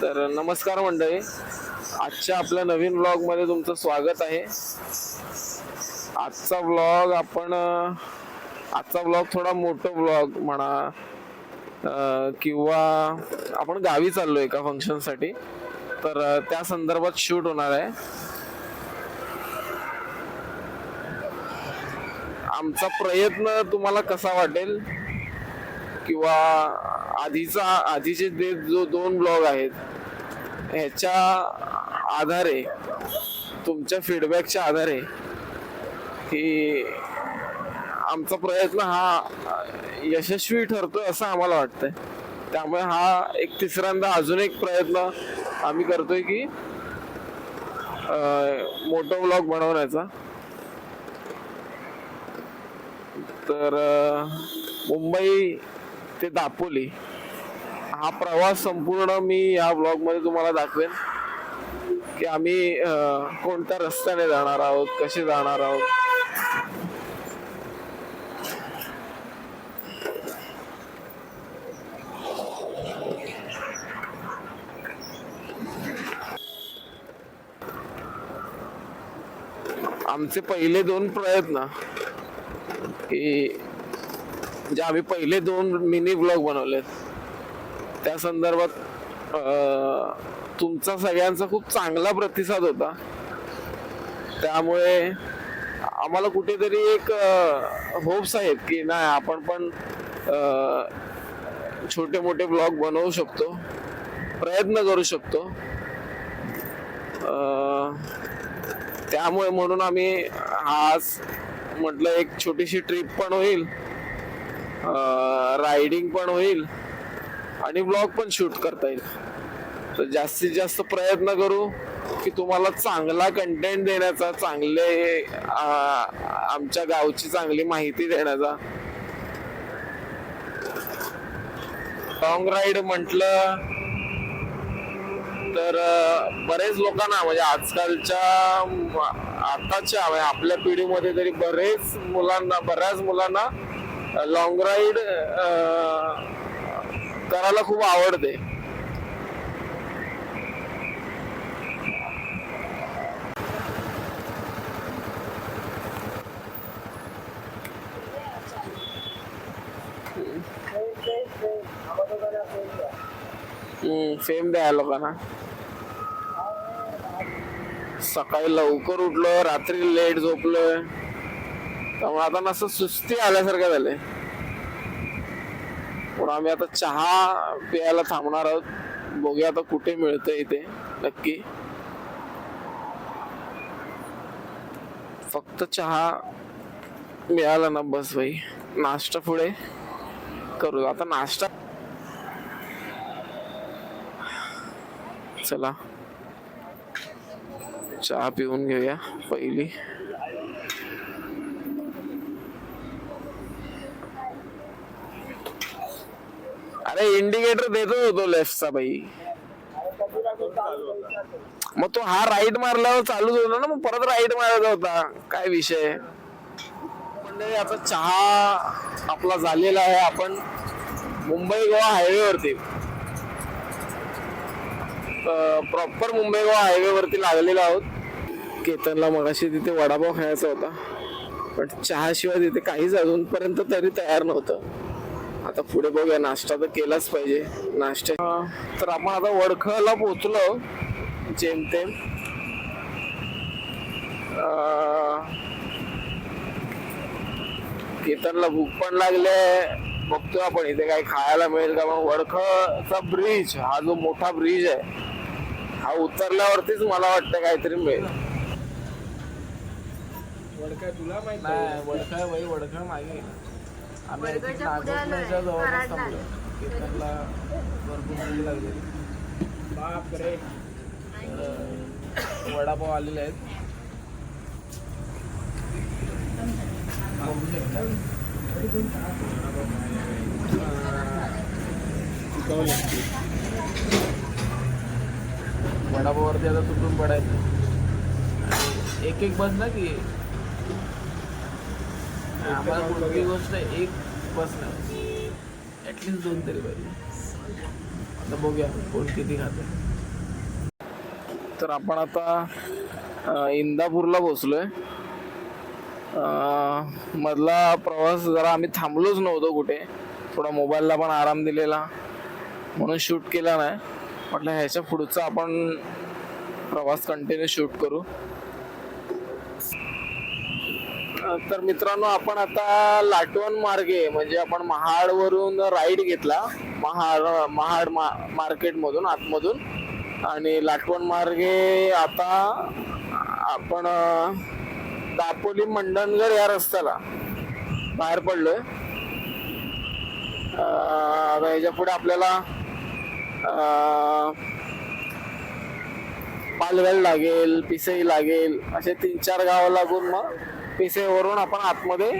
तर नमस्कार मंडळी. आजच्या आपल्या नवीन ब्लॉगमध्ये तुमचं स्वागत आहे. आजचा ब्लॉग आपण आजचा ब्लॉग थोडा मोठा ब्लॉग म्हणा किंवा आपण गावी चाललो एका फंक्शनसाठी तर त्या संदर्भात शूट होणार आहे. आमचा प्रयत्न तुम्हाला कसा वाटेल किंवा आधीचा आधीचे जे जो दोन ब्लॉग आहेत ह्याच्या आधारे तुमच्या फीडबॅकच्या आधारे की आमचा प्रयत्न हा यशस्वी ठरतो असं आम्हाला वाटतंय. त्यामुळे हा एक तिसऱ्यांदा अजून एक प्रयत्न आम्ही करतोय की मोठा ब्लॉग बनवण्याचा. तर मुंबई ते दापोली हा प्रवास संपूर्ण मी या ब्लॉगमध्ये तुम्हाला दाखवेन. की आम्ही कोणत्या रस्त्याने जाणार आहोत कसे जाणार आहोत. आमचे पहिले दोन प्रयत्न की जे आम्ही पहिले दोन मिनी ब्लॉग बनवलेत. त्या संदर्भात तुमचा सगळ्यांचा खूप चांगला प्रतिसाद होता. त्यामुळे आम्हाला कुठेतरी एक होप्स आहेत की नाही आपण पण छोटे मोठे ब्लॉग बनवू शकतो. प्रयत्न करू शकतो. त्यामुळे म्हणून आम्ही आज म्हटलं एक छोटीशी ट्रिप पण होईल. रायडिंग पण होईल आणि ब्लॉग पण शूट करता येईल. तर जास्तीत जास्त प्रयत्न करू की तुम्हाला चांगला कंटेंट देण्याचा चांगले आमच्या गावची चांगली माहिती देण्याचा. लॉंग राईड म्हटलं तर बरेच लोकांना म्हणजे आजकालच्या आताच्या म्हणजे आपल्या पिढीमध्ये तरी बरेच मुलांना बऱ्याच मुलांना लॉंग राईड करायला खूप आवडते. फेम द्या लोकांना. सकाळी लवकर उठलो रात्री लेट झोपलोय. त्यामुळे आता असं सुस्ती आल्यासारखं झालंय. पण आम्ही आता चहा प्यायला थांबणार आहोत. बघूया आता कुठे मिळतं इथे नक्की. फक्त चहा मिळाला ना बस भाई नाश्ता पुढे करू आता नाश्ता चला. चहा पिऊन घेऊया पहिली. अरे इंडिकेटर देतो होतो लेफ्टचा बाई. मग तो हा राईट मारल्यावर चालूच होता ना मग परत राईट मारायचा होता. काय विषय? म्हणजे आता चहा आपला झालेला आहे आपण मुंबई गोवा हायवे वरती. प्रॉपर मुंबई गोवा हायवे वरती लागलेलो आहोत. केतनला मगाशी तिथे वडापाव खायचा होता. पण चहाशिवाय तिथे काहीच अजूनपर्यंत तरी तयार नव्हतं. आता पुढे बघूया. नाश्ता तर केलाच पाहिजे. नाश्ता तर आपण आता वडखळला पोहोचलो. जेमतेम. केतनला भूक पण लागले बघतोय आपण इथे काही खायला मिळेल का? मग वडखळचा ब्रिज हा जो मोठा ब्रिज आहे हा उतरल्यावरतीच मला वाटतं काहीतरी मिळेल. वडका तुला माहीत नाही वडखळ बाई वडखळ मागे आम्ही. थांबलो. भरपूर लागलेली वडापाव आलेले आहेत. वडापाववरती आता तुटून पडायचं. एक एक बस ना की आम्हाला कोणती गोष्ट एक बस नाही. दोन तरी पाहिजे आता बघूया कोण किती खाते. तर आपण आता इंदापूरला पोचलोय मधला प्रवास जरा आम्ही थांबलोच नव्हतो कुठे. थोडा मोबाईलला पण आराम दिलेला. म्हणून शूट केला नाही. म्हटलं ह्याच्या पुढचा आपण प्रवास कंटिन्यू शूट करू. तर मित्रांनो आपण आता लाटवण मार्गे म्हणजे आपण महाडवरून राईड घेतला महाड महाड मा मार्केटमधून आतमधून. आणि लाटवण मार्गे आता आपण दापोली मंडणगड या रस्त्याला बाहेर पडलोय. अ, आता ह्याच्या पुढे आपल्याला पालवेल लागेल पिसई लागेल असे तीन चार गावं लागून मग पिसेवरून आपण आतमध्ये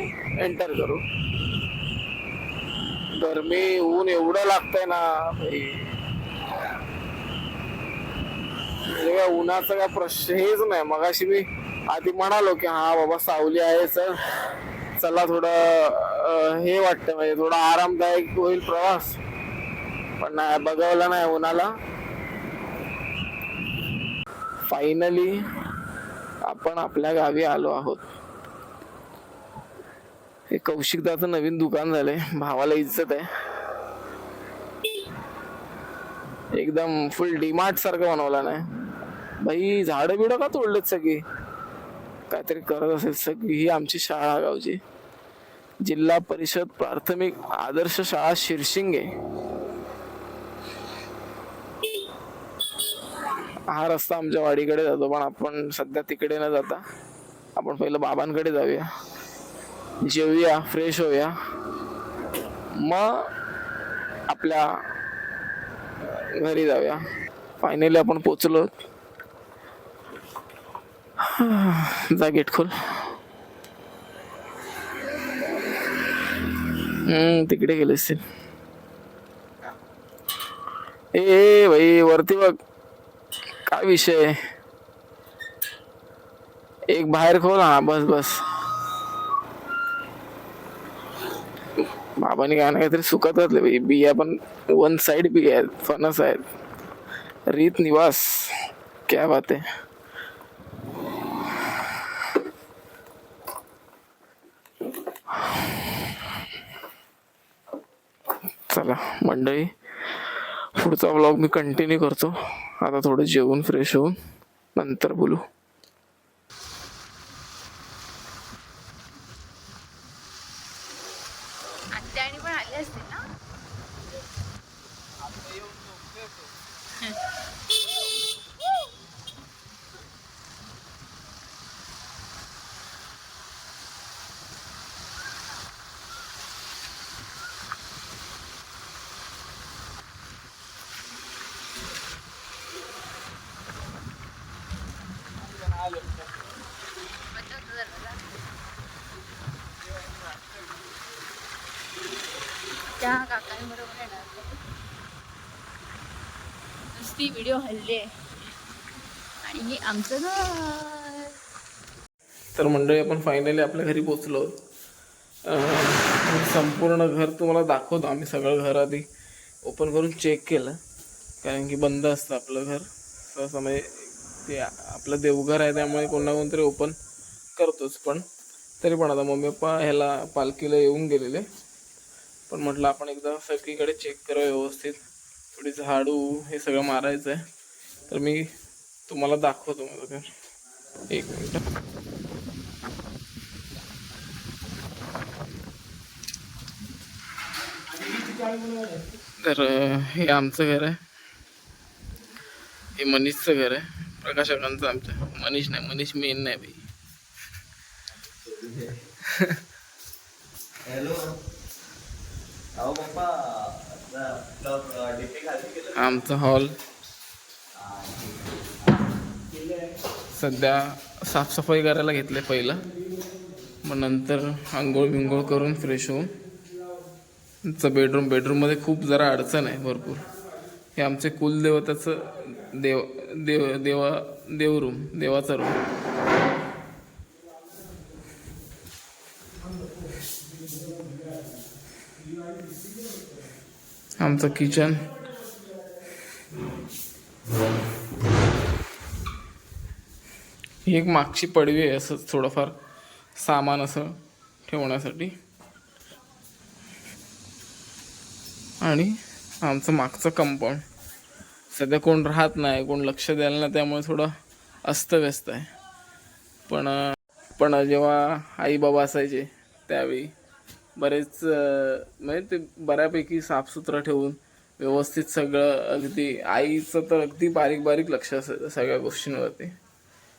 एंटर करू. गरमी ऊन एवढं लागतंय ना भाई म्हणजे काय काय प्रश्न हेच नाही. मगाशी मी आधी म्हणालो की हा बाबा सावली आहे सर चला थोडं हे वाटतं म्हणजे थोडा आरामदायक होईल प्रवास. पण नाही बघवलं नाही उन्हाला. फायनली आपण आपल्या गावी आलो आहोत. हे कौशिकदाचं नवीन दुकान झालंय. भावाला इज्जत आहे. एकदम फुल डीमार्ट सारखं बनवलं नाही भाई झाडं बिडं का तोडलेत सगळी? काहीतरी करत असेल सगळी ही आमची शाळा गावची. जिल्हा परिषद प्राथमिक आदर्श शाळा शिरशिंगे. हा रस्ता आमच्या वाडीकडे जातो पण आपण सध्या तिकडे न जाता आपण पहिलं बाबांकडे जाऊया. जेवूया फ्रेश होऊया. मग आपल्या घरी जाऊया. फायनली आपण पोचलो जा गेट खोल. तिकडे गेले असतील. ए, भाई वरती बघ. काय विषय? एक बाहेर खोल हा बस बस. बाबाने काय ना काहीतरी सुकत घातले पाहिजे बिया पण वन साईड बिया आहेत फणस आहेत. रीत निवास. क्या बात आहे. चला मंडळी पुढचा ब्लॉग मी कंटिन्यू करतो. आता थोडं जेवून फ्रेश होऊन नंतर बोलू. आणि पण आले असते ना? त्या काकांबरोबर येणार नुसती व्हिडिओ हल्ले आणि हे आमचं घर. तर मंडळी आपण फायनली आपल्या घरी पोचलो संपूर्ण घर तुम्हाला दाखवतो. आम्ही सगळं घर आधी ओपन करून चेक केलं. कारण की बंद असतं आपलं घर. सहसा म्हणजे ते आपलं देवघर आहे त्यामुळे कोणा कोणतरी ओपन करतोच. पण तरी पण आता मम्मी पप्पा ह्याला पालखीला येऊन गेलेले. पण म्हटलं आपण एकदा सगळीकडे चेक करा व्यवस्थित. थोडी झाडू हे सगळं मारायचं आहे. तर मी तुम्हाला दाखवतो माझं घर. एक मिनिट. तर हे आमचं घर आहे. हे मनीषचं घर आहे. प्रकाशकांचं आमचं. मनीष नाही मनीष मेन नाही भाई हॅलो अहो पप्पा डीपी खाली केलं आमचा हॉल. सध्या साफसफाई करायला घेतले पहिलं. मग नंतर आंघोळ बिंघोळ करून फ्रेश होऊन आमचं बेडरूम बेडरूममध्ये खूप जरा अडचण आहे भरपूर. हे आमचे कुलदेवताचं देव देव देवा देवरूम देवाचा रूम आमचं किचन ही एक मागची पडवी आहे असं थोडंफार सामान असं ठेवण्यासाठी. आणि आमचं मागचं कंपाऊंड. सध्या कोण राहत नाही कोण लक्ष द्यायला नाही त्यामुळे थोडं अस्तव्यस्त आहे. पण पण जेव्हा आई बाबा असायचे त्यावेळी बरेच म्हणजे ते बऱ्यापैकी साफसुथरं ठेवून व्यवस्थित सगळं अगदी आईचं तर अगदी बारीक बारीक लक्ष असायचं सगळ्या गोष्टींवरती.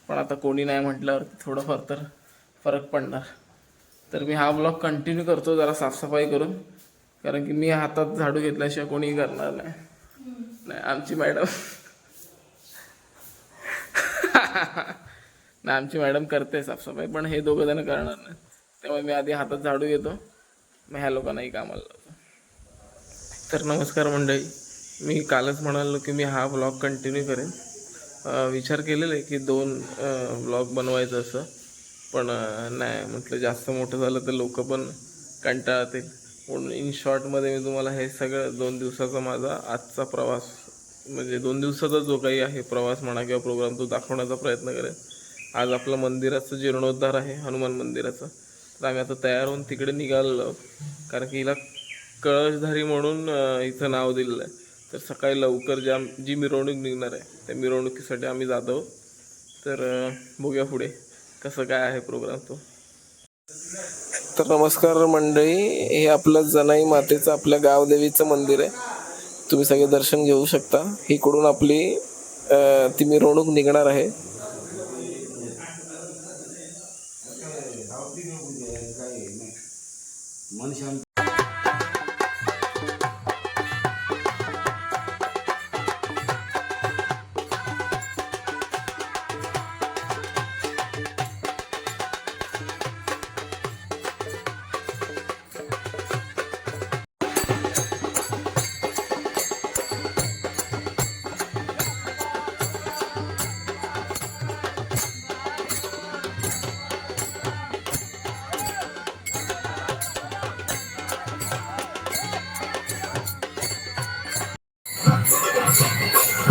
पण आता कोणी नाही म्हटल्यावरती थोडंफार तर फरक पडणार. तर मी हा ब्लॉग कंटिन्यू करतो जरा साफसफाई करून. कारण की मी हातात झाडू घेतल्याशिवाय कोणीही करणार नाही. नाही आमची मॅडम. नाही आमची मॅडम करते साफसफाई पण हे दोघं जण करणार नाही. त्यामुळे मी आधी हातात झाडू घेतो. मग ह्या लोकांनाही कामाला लावतो. तर नमस्कार मंडळी मी कालच म्हणालो की मी हा ब्लॉग कंटिन्यू करेन. विचार केलेला आहे की दोन ब्लॉग बनवायचं असं पण नाही म्हटलं जास्त मोठं झालं तर लोक पण कंटाळतील. म्हणून इन शॉर्टमध्ये मी तुम्हाला हे सगळं दोन दिवसाचा माझा आजचा प्रवास म्हणजे दोन दिवसाचा जो काही आहे प्रवास म्हणा किंवा प्रोग्राम तो दाखवण्याचा प्रयत्न करेन. आज आपलं मंदिराचं जीर्णोद्धार आहे हनुमान मंदिराचं. तर आम्ही आता तयार होऊन तिकडे निघालो कारण की हिला कळशधारी म्हणून इथं नाव दिलेलं आहे. तर सकाळी लवकर ज्या जी मिरवणूक निघणार आहे त्या मिरवणुकीसाठी आम्ही जात. आहोत तर बघूया पुढे कसं काय आहे प्रोग्राम तो. तर नमस्कार मंडळी हे आपलं जनाई मातेचं आपल्या गावदेवीचं मंदिर आहे. तुम्ही सगळे दर्शन घेऊ शकता. इकडून आपली ती मिरवणूक निघणार आहे.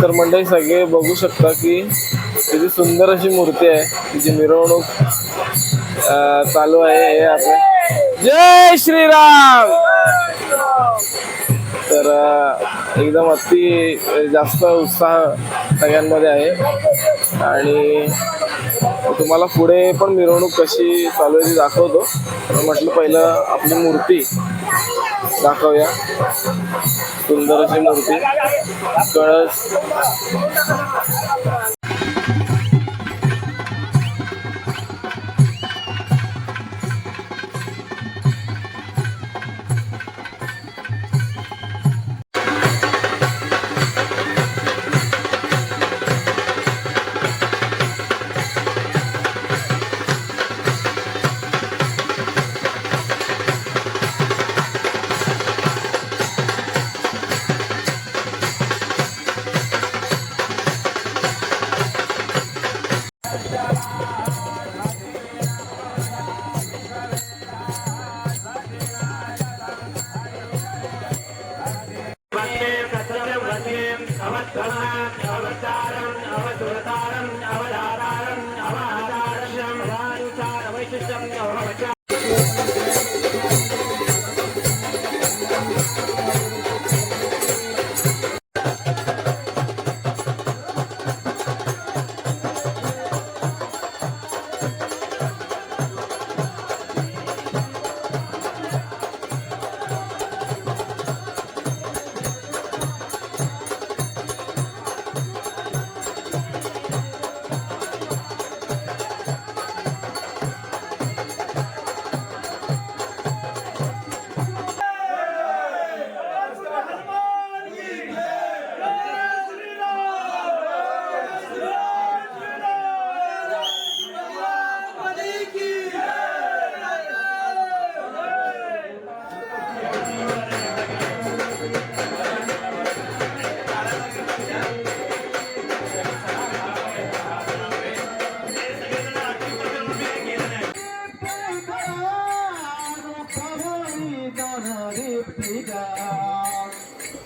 तर मंडळी सगळे बघू शकता की किती सुंदर अशी मूर्ती आहे तिची मिरवणूक चालू आहे हे आपलं. जय श्रीराम! तर एकदम अति जास्त उत्साह सगळ्यांमध्ये आहे. आणि तुम्हाला पुढे पण मिरवणूक कशी चालू आहे ती दाखवतो. म्हटलं पहिलं आपली मूर्ती दाखवूया. सुंदर अशी मूर्ती. कळस. ta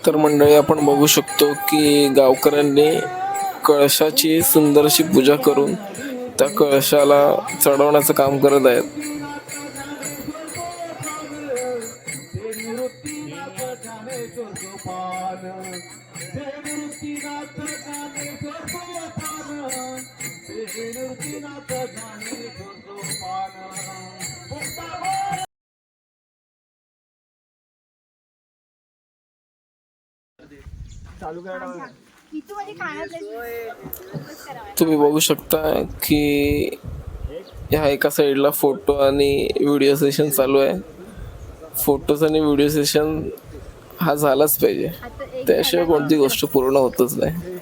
तर मंडळी आपण बघू शकतो की गावकऱ्यांनी कळशाची सुंदरशी पूजा करून त्या कळशाला चढवण्याचं काम करत आहेत. इथं म्हणजे तुम्ही बघू शकता की ह्या एका साईडला फोटो आणि व्हिडिओ सेशन चालू आहे. फोटोज आणि व्हिडिओ सेशन हा झालाच पाहिजे. त्याशिवाय कोणती गोष्ट पूर्ण होतच नाही.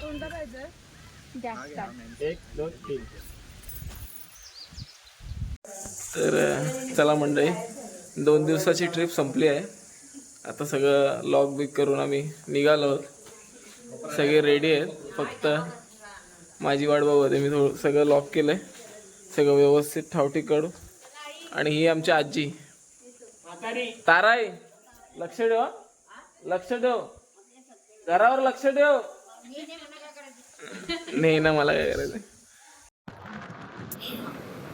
कोणता पाहिजे? तो जास्त. एक दोन तीन. तर चला मंडळी दोन दिवसाची ट्रिप संपली आहे. आता सगळं लॉग बिक करून आम्ही निघालो आहोत. सगळे रेडी आहेत. फक्त माझी वाट बघत आहे मी थोडं सगळं लॉक केलं आहे सगळं व्यवस्थित ठावठी काढू आणि ही आमची आजी. ताराई लक्ष ठेव? लक्ष ठेव. घरावर लक्ष ठेव. नाही ना मला काय करायचं?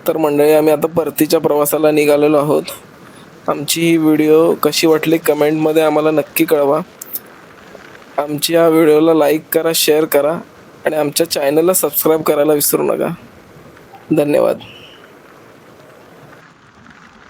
तर मंडळी आम्ही आता परतीच्या प्रवासाला निघालेलो आहोत. आमची ही व्हिडिओ कशी वाटली कमेंटमध्ये आम्हाला नक्की कळवा. आमची या व्हिडिओला लाईक करा शेअर करा आणि आमच्या चॅनलला सबस्क्राईब करायला विसरू नका. धन्यवाद.